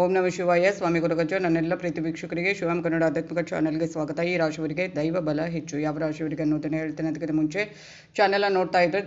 ಓಂ ನಮ ಶಿವಾಯ. ಸ್ವಾಮಿ ಗುರುಗಜ ನನ್ನೆಲ್ಲ ಪ್ರೀತಿ ವೀಕ್ಷಕರಿಗೆ ಶಿವಂ ಕನ್ನಡ ಆಧ್ಯಾತ್ಮಿಕ ಚಾನಲ್ಗೆ ಸ್ವಾಗತ. ಈ ರಾಶಿಯವರಿಗೆ ದೈವ ಬಲ ಹೆಚ್ಚು. ಯಾವ ರಾಶಿಯವರಿಗೆ ಅನ್ನೋದನ್ನು ಹೇಳ್ತೇನೆ ಅದಕ್ಕಿಂತ ಮುಂಚೆ ಚಾನೆಲ್ನ ನೋಡ್ತಾ ಇದ್ದರೆ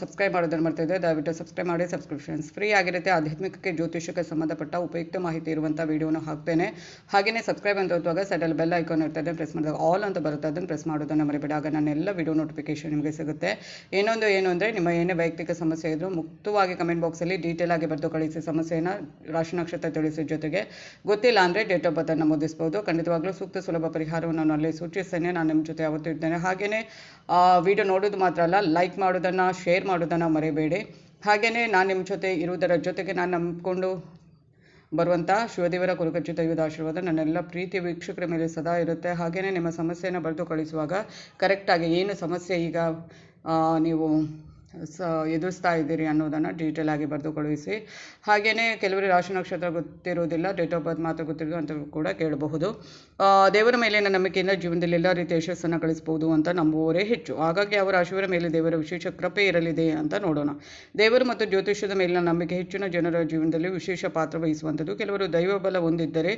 ಸಬ್ಸ್ಕ್ರೈಬ್ ಮಾಡೋದನ್ನು ಮಾಡ್ತಾ ಇದ್ದೆ ದಯವಿಟ್ಟು ಸಬ್ಸ್ಕ್ರೈಬ್ ಮಾಡಿ, ಸಬ್ಸ್ಕ್ರಿಪ್ಷನ್ಸ್ ಫ್ರೀ ಆಗಿರುತ್ತೆ. ಆಧ್ಯಾತ್ಮಿಕಕ್ಕೆ ಜ್ಯೋತಿಷಕ್ಕೆ ಸಂಬಂಧಪಟ್ಟ ಉಪಯುಕ್ತ ಮಾಹಿತಿ ಇರುವಂಥ ವಿಡಿಯೋನ ಹಾಕ್ತೇನೆ. ಹಾಗೆಯೇ ಸಬ್ಸ್ಕ್ರೈಬ್ ಅಂತ ಹೋದಾಗ ಸೈಡಲ್ಲಿ ಬೆಲ್ ಐಕಾನ್ ಇರ್ತದೆ ಪ್ರೆಸ್ ಮಾಡಿದಾಗ ಆಲ್ ಅಂತ ಬರುತ್ತೆ, ಅದನ್ನು ಪ್ರೆಸ್ ಮಾಡೋದನ್ನು ಮರಿಬೇಡ. ಆಗ ನನ್ನೆಲ್ಲ ವಿಡಿಯೋ ನೋಟಿಫಿಕೇಶನ್ ನಿಮಗೆ ಸಿಗುತ್ತೆ. ಇನ್ನೊಂದು ಏನು ಅಂದರೆ, ನಿಮ್ಮ ಏನೇ ವೈಯಕ್ತಿಕ ಸಮಸ್ಯೆ ಇದ್ದರೂ ಮುಕ್ತವಾಗಿ ಕಮೆಂಟ್ ಬಾಕ್ಸಲ್ಲಿ ಡೀಟೇಲ್ ಆಗಿ ಬರೆದು ಕಳಿಸಿ ಸಮಸ್ಯೆಯನ್ನು ರಾಶಿ ನಕ್ಷತ್ರ ತಿಳಿಸಿ ಜೊತೆಗೆ ಗೊತ್ತಿಲ್ಲ ಅಂದರೆ ಡೇಟ್ ಆಫ್ ಬರ್ತ್ ನಮೂದಿಸಬಹುದು ಖಂಡಿತವಾಗ್ಲೂ ಸೂಕ್ತ ಸುಲಭ ಪರಿಹಾರವನ್ನು ನಾನು ಅಲ್ಲಿ ಸೂಚಿಸ್ತೇನೆ. ನಾನು ನಿಮ್ಮ ಜೊತೆ ಯಾವತ್ತೂ ಇರ್ತೇನೆ. ಹಾಗೆಯೇ ವಿಡಿಯೋ ನೋಡೋದು ಮಾತ್ರ ಅಲ್ಲ ಲೈಕ್ ಮಾಡೋದನ್ನು ಶೇರ್ ಮಾಡೋದನ್ನು ಮರೆಯಬೇಡಿ ಹಾಗೆಯೇ ನಾನು ನಿಮ್ಮ ಜೊತೆ ಇರುವುದರ ಜೊತೆಗೆ ನಾನು ನಂಬಿಕೊಂಡು ಬರುವಂಥ ಶಿವದೇವರ ಕುರುಕಚ್ಚು ದೈವದ ಆಶೀರ್ವಾದ ನನ್ನೆಲ್ಲ ಪ್ರೀತಿ ವೀಕ್ಷಕರ ಮೇಲೆ ಸದಾ ಇರುತ್ತೆ. ಹಾಗೆಯೇ ನಿಮ್ಮ ಸಮಸ್ಯೆಯನ್ನು ಬರೆದು ಕಳಿಸುವಾಗ ಕರೆಕ್ಟಾಗಿ ಏನು ಸಮಸ್ಯೆ ಈಗ ಆ, ನೀವು ಸ, ಎದುರಿಸ್ತಾ ಇದ್ದೀರಿ ಅನ್ನೋದನ್ನು ಡೀಟೇಲ್ ಆಗಿ ಬರೆದು ಕಳುಹಿಸಿ ಹಾಗೆಯೇ ಕೆಲವರು ರಾಶಿ ನಕ್ಷತ್ರ ಗೊತ್ತಿರೋದಿಲ್ಲ ಡೇಟ್ ಆಫ್ ಬರ್ತ್ ಮಾತ್ರ ಗೊತ್ತಿರೋದು ಅಂತ ಕೂಡ ಕೇಳಬಹುದು. ದೇವರ ಮೇಲಿನ ನಂಬಿಕೆಯಿಂದ ಜೀವನದಲ್ಲಿ ಎಲ್ಲ ರೀತಿಯ ಯಶಸ್ಸನ್ನು ಗಳಿಸಬಹುದು ಅಂತ ನಂಬುವವರೇ ಹೆಚ್ಚು. ಹಾಗಾಗಿ ಅವರ ರಾಶಿಯವರ ಮೇಲೆ ದೇವರ ವಿಶೇಷ ಕೃಪೆ ಇರಲಿದೆ ಅಂತ ನೋಡೋಣ. ದೇವರು ಮತ್ತು ಜ್ಯೋತಿಷ್ಯದ ಮೇಲಿನ ನಂಬಿಕೆ ಹೆಚ್ಚಿನ ಜನರ ಜೀವನದಲ್ಲಿ ವಿಶೇಷ ಪಾತ್ರ ವಹಿಸುವಂಥದ್ದು. ಕೆಲವರು ದೈವ ಬಲ ಹೊಂದಿದ್ದರೆ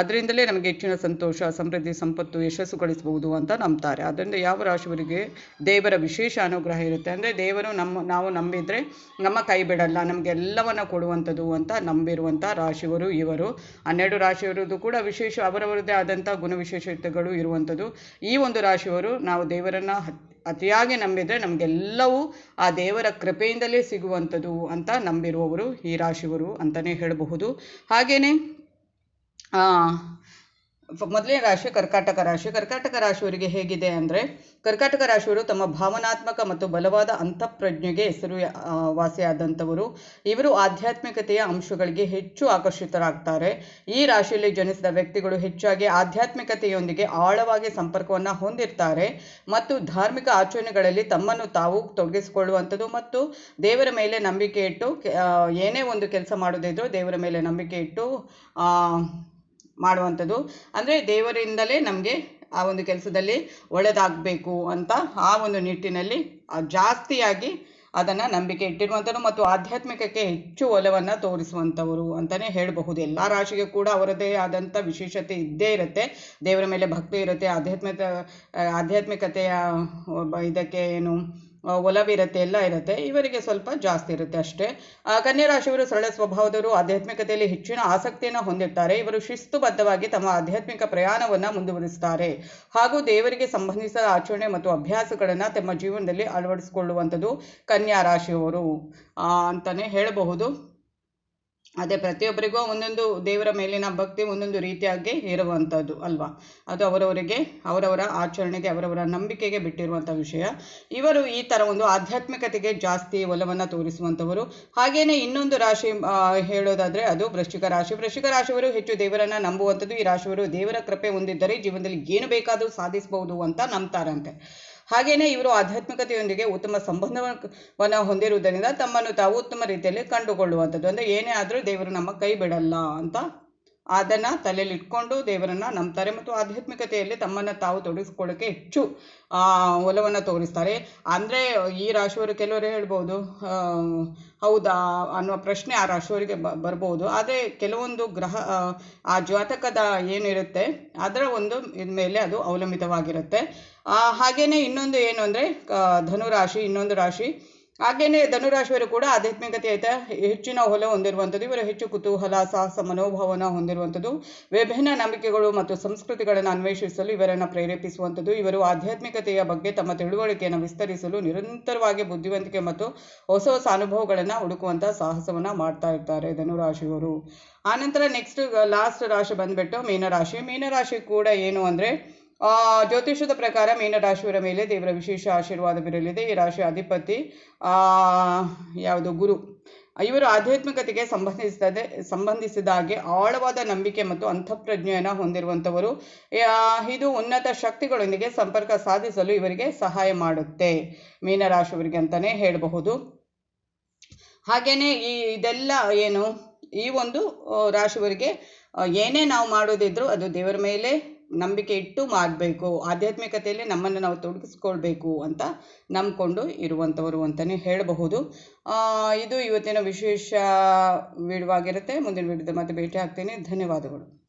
ಅದರಿಂದಲೇ ನಮಗೆ ಹೆಚ್ಚಿನ ಸಂತೋಷ, ಸಮೃದ್ಧಿ, ಸಂಪತ್ತು, ಯಶಸ್ಸು ಗಳಿಸಬಹುದು ಅಂತ ನಂಬ್ತಾರೆ. ಆದ್ದರಿಂದ ಯಾವ ರಾಶಿಯವರಿಗೆ ದೇವರ ವಿಶೇಷ ಅನುಗ್ರಹ ಇರುತ್ತೆ ಅಂದರೆ ದೇವರು ನಮ್ಮ, ನಾವು ನಂಬಿದರೆ ನಮ್ಮ ಕೈ ಬಿಡಲ್ಲ. ನಮಗೆಲ್ಲವನ್ನು ಕೊಡುವಂಥದ್ದು ಅಂತ ನಂಬಿರುವಂಥ ರಾಶಿಯವರು ಇವರು. ಹನ್ನೆರಡು ರಾಶಿಯವರದ್ದು ಕೂಡ ವಿಶೇಷ ಅವರವರದೇ ಆದಂಥ ಗುಣವಿಶೇಷತೆಗಳು ಇರುವಂಥದ್ದು. ಈ ಒಂದು ರಾಶಿಯವರು ನಾವು ದೇವರನ್ನು ಅತಿಯಾಗಿ ನಂಬಿದರೆ ನಮಗೆಲ್ಲವೂ ಆ ದೇವರ ಕೃಪೆಯಿಂದಲೇ ಸಿಗುವಂಥದ್ದು ಅಂತ ನಂಬಿರುವವರು ಈ ರಾಶಿಯವರು ಅಂತಲೇ ಹೇಳಬಹುದು. ಹಾಗೆಯೇ ಮೊದಲನೇ ರಾಶಿ ಕರ್ಕಾಟಕ ರಾಶಿ. ಕರ್ಕಾಟಕ ರಾಶಿಯವರಿಗೆ ಹೇಗಿದೆ ಅಂದರೆ, ಕರ್ಕಾಟಕ ರಾಶಿಯವರು ತಮ್ಮ ಭಾವನಾತ್ಮಕ ಮತ್ತು ಬಲವಾದ ಅಂತಃಪ್ರಜ್ಞೆಗೆ ಹೆಸರು ವಾಸಿಯಾದಂಥವರು. ಇವರು ಆಧ್ಯಾತ್ಮಿಕತೆಯ ಅಂಶಗಳಿಗೆ ಹೆಚ್ಚು ಆಕರ್ಷಿತರಾಗ್ತಾರೆ. ಈ ರಾಶಿಯಲ್ಲಿ ಜನಿಸಿದ ವ್ಯಕ್ತಿಗಳು ಹೆಚ್ಚಾಗಿ ಆಧ್ಯಾತ್ಮಿಕತೆಯೊಂದಿಗೆ ಆಳವಾಗಿ ಸಂಪರ್ಕವನ್ನು ಹೊಂದಿರ್ತಾರೆ ಮತ್ತು ಧಾರ್ಮಿಕ ಆಚರಣೆಗಳಲ್ಲಿ ತಮ್ಮನ್ನು ತಾವು ತೊಡಗಿಸಿಕೊಳ್ಳುವಂಥದ್ದು ಮತ್ತು ದೇವರ ಮೇಲೆ ನಂಬಿಕೆ ಇಟ್ಟು ಏನೇ ಒಂದು ಕೆಲಸ ಮಾಡೋದಿದ್ರು ದೇವರ ಮೇಲೆ ನಂಬಿಕೆ ಇಟ್ಟು ಮಾಡುವಂಥದ್ದು. ಅಂದರೆ ದೇವರಿಂದಲೇ ನಮಗೆ ಆ ಒಂದು ಕೆಲಸದಲ್ಲಿ ಒಳ್ಳೆಯದಾಗಬೇಕು ಅಂತ ಆ ಒಂದು ನಿಟ್ಟಿನಲ್ಲಿ ಜಾಸ್ತಿಯಾಗಿ ಅದನ್ನು ನಂಬಿಕೆ ಇಟ್ಟಿರುವಂಥದ್ದು ಮತ್ತು ಆಧ್ಯಾತ್ಮಿಕಕ್ಕೆ ಹೆಚ್ಚು ಒಲವನ್ನು ತೋರಿಸುವಂಥವರು ಅಂತಲೇ ಹೇಳಬಹುದು. ಎಲ್ಲ ರಾಶಿಗೆ ಕೂಡ ಅವರದೇ ಆದಂಥ ವಿಶೇಷತೆ ಇದ್ದೇ ಇರುತ್ತೆ. ದೇವರ ಮೇಲೆ ಭಕ್ತಿ ಇರುತ್ತೆ. ಆಧ್ಯಾತ್ಮಿಕ, ಆಧ್ಯಾತ್ಮಿಕತೆಯ ಇದಕ್ಕೆ ಏನು ಒಲವಿರುತ್ತೆ ಎಲ್ಲ ಇರುತ್ತೆ ಇವರಿಗೆ ಸ್ವಲ್ಪ ಜಾಸ್ತಿ ಇರುತ್ತೆ ಅಷ್ಟೇ. ಕನ್ಯಾ ರಾಶಿಯವರು ಸರಳ ಸ್ವಭಾವದವರು ಆಧ್ಯಾತ್ಮಿಕತೆಯಲ್ಲಿ ಹೆಚ್ಚಿನ ಆಸಕ್ತಿಯನ್ನು ಹೊಂದಿರ್ತಾರೆ. ಇವರು ಶಿಸ್ತುಬದ್ಧವಾಗಿ ತಮ್ಮ ಆಧ್ಯಾತ್ಮಿಕ ಪ್ರಯಾಣವನ್ನು ಮುಂದುವರಿಸ್ತಾರೆ. ಹಾಗೂ ದೇವರಿಗೆ ಸಂಬಂಧಿಸಿದ ಆಚರಣೆ ಮತ್ತು ಅಭ್ಯಾಸಗಳನ್ನು ತಮ್ಮ ಜೀವನದಲ್ಲಿ ಅಳವಡಿಸಿಕೊಳ್ಳುವಂಥದ್ದು ಕನ್ಯಾ ರಾಶಿಯವರು. ಆ, ಅಂತಲೇ ಹೇಳಬಹುದು. ಅದೇ ಪ್ರತಿಯೊಬ್ಬರಿಗೂ ಒಂದೊಂದು ದೇವರ ಮೇಲಿನ ಭಕ್ತಿ ಒಂದೊಂದು ರೀತಿಯಾಗಿ ಇರುವಂಥದ್ದು ಅಲ್ವಾ? ಅದು ಅವರವರಿಗೆ, ಅವರವರ ಆಚರಣೆಗೆ, ಅವರವರ ನಂಬಿಕೆಗೆ ಬಿಟ್ಟಿರುವಂಥ ವಿಷಯ. ಇವರು ಈ ಥರ ಒಂದು ಆಧ್ಯಾತ್ಮಿಕತೆಗೆ ಜಾಸ್ತಿ ಒಲವನ್ನು ತೋರಿಸುವಂಥವರು. ಹಾಗೆಯೇ ಇನ್ನೊಂದು ರಾಶಿ ಹೇಳೋದಾದ್ರೆ ಅದು ವೃಶ್ಚಿಕ ರಾಶಿ. ವೃಶ್ಚಿಕ ರಾಶಿಯವರು ಹೆಚ್ಚು ದೇವರನ್ನು ನಂಬುವಂಥದ್ದು, ಈ ರಾಶಿಯವರು ದೇವರ ಕೃಪೆ ಹೊಂದಿದ್ದರೆ ಜೀವನದಲ್ಲಿ ಏನು ಬೇಕಾದರೂ ಸಾಧಿಸಬಹುದು ಅಂತ ನಂಬ್ತಾರಂತೆ. ಹಾಗೆಯೇ ಇವರು ಆಧ್ಯಾತ್ಮಿಕತೆಯೊಂದಿಗೆ ಉತ್ತಮ ಸಂಬಂಧವನ್ನು ಹೊಂದಿರುವುದರಿಂದ ತಮ್ಮನ್ನು ತಾವು ಉತ್ತಮ ರೀತಿಯಲ್ಲಿ ಕಂಡುಕೊಳ್ಳುವಂಥದ್ದು. ಅಂದರೆ ಏನೇ ಆದರೂ ದೇವರು ನಮ್ಮ ಕೈ ಬಿಡಲ್ಲ ಅಂತ ಅದನ್ನು ತಲೆಯಲ್ಲಿ ಇಟ್ಕೊಂಡು ದೇವರನ್ನು ನಂಬ್ತಾರೆ ಮತ್ತು ಆಧ್ಯಾತ್ಮಿಕತೆಯಲ್ಲಿ ತಮ್ಮನ್ನು ತಾವು ತೊಡಗಿಸ್ಕೊಳ್ಳೋಕ್ಕೆ ಹೆಚ್ಚು ಒಲವನ್ನು ತೋರಿಸ್ತಾರೆ. ಅಂದರೆ ಈ ರಾಶಿಯವರು ಕೆಲವರು ಹೇಳ್ಬೋದು ಹೌದಾ ಅನ್ನುವ ಪ್ರಶ್ನೆ ಆ ರಾಶಿಯವರಿಗೆ ಬ ಬರ್ಬೋದು. ಆದರೆ ಕೆಲವೊಂದು ಗ್ರಹ ಆ, ಜಾತಕದ ಏನಿರುತ್ತೆ ಅದರ ಒಂದು ಮೇಲೆ ಅದು ಅವಲಂಬಿತವಾಗಿರುತ್ತೆ. ಆ, ಹಾಗೇನೆ ಇನ್ನೊಂದು ಏನು ಅಂದರೆ ಧನುರಾಶಿ ಇನ್ನೊಂದು ರಾಶಿ ಹಾಗೇನೆ ಧನುರಾಶಿಯವರು ಕೂಡ ಆಧ್ಯಾತ್ಮಿಕತೆಯ ಹೆಚ್ಚಿನ ಹೊಲ ಹೊಂದಿರುವಂಥದ್ದು, ಇವರು ಹೆಚ್ಚು ಕುತೂಹಲ, ಸಾಹಸ, ಮನೋಭಾವನ ಹೊಂದಿರುವಂಥದ್ದು. ವಿಭಿನ್ನ ನಂಬಿಕೆಗಳು ಮತ್ತು ಸಂಸ್ಕೃತಿಗಳನ್ನು ಅನ್ವೇಷಿಸಲು, ಇವರನ್ನು ಪ್ರೇರೇಪಿಸುವಂಥದ್ದು. ಇವರು ಆಧ್ಯಾತ್ಮಿಕತೆಯ ಬಗ್ಗೆ ತಮ್ಮ ತಿಳುವಳಿಕೆಯನ್ನು ವಿಸ್ತರಿಸಲು ನಿರಂತರವಾಗಿ ಬುದ್ಧಿವಂತಿಕೆ ಮತ್ತು ಹೊಸ ಹೊಸ ಅನುಭವಗಳನ್ನು ಹುಡುಕುವಂಥ ಸಾಹಸವನ್ನು ಮಾಡ್ತಾ ಇರ್ತಾರೆ ಧನುರಾಶಿಯವರು. ಆನಂತರ ನೆಕ್ಸ್ಟ್ ಲಾಸ್ಟ್ ರಾಶಿ ಬಂದ್ಬಿಟ್ಟು ಮೀನರಾಶಿ. ಮೀನರಾಶಿ ಕೂಡ ಏನು ಅಂದರೆ ಜ್ಯೋತಿಷದ ಪ್ರಕಾರ ಮೀನರಾಶಿಯವರ ಮೇಲೆ ದೇವರ ವಿಶೇಷ ಆಶೀರ್ವಾದವಿರಲಿದೆ ಈ ರಾಶಿಯ ಅಧಿಪತಿ ಆ, ಯಾವುದು ಗುರು ಇವರು ಆಧ್ಯಾತ್ಮಿಕತೆಗೆ ಸಂಬಂಧಿಸಿದೆ ಸಂಬಂಧಿಸಿದ ಹಾಗೆ ಆಳವಾದ ನಂಬಿಕೆ ಮತ್ತು ಅಂತಃಪ್ರಜ್ಞೆಯನ್ನು ಹೊಂದಿರುವಂಥವರು ಇದು ಉನ್ನತ ಶಕ್ತಿಗಳೊಂದಿಗೆ ಸಂಪರ್ಕ ಸಾಧಿಸಲು ಇವರಿಗೆ ಸಹಾಯ ಮಾಡುತ್ತೆ. ಮೀನರಾಶಿಯವರಿಗೆ ಅಂತಲೇ ಹೇಳಬಹುದು. ಹಾಗೆಯೇ ಈ ಇದೆಲ್ಲ ಏನು ಈ ಒಂದು ಆ, ರಾಶಿಯವರಿಗೆ ಏನೇ ನಾವು ಮಾಡೋದಿದ್ರು ಅದು ದೇವರ ಮೇಲೆ ನಂಬಿಕೆ ಇಟ್ಟು ಮಾಡಬೇಕು, ಆಧ್ಯಾತ್ಮಿಕತೆಯಲ್ಲಿ ನಮ್ಮನ್ನು ನಾವು ತೊಡಗಿಸ್ಕೊಳ್ಬೇಕು ಅಂತ ನಂಬಿಕೊಂಡು ಇರುವಂಥವರು ಅಂತಲೇ ಹೇಳಬಹುದು. ಇದು ಇವತ್ತಿನ ವಿಶೇಷ ವಿಡಿಯೋ ಆಗಿರುತ್ತೆ ಮುಂದಿನ ವಿಡಿಯೋದ ಮತ್ತೆ ಭೇಟಿ ಆಗ್ತೇನೆ. ಧನ್ಯವಾದಗಳು.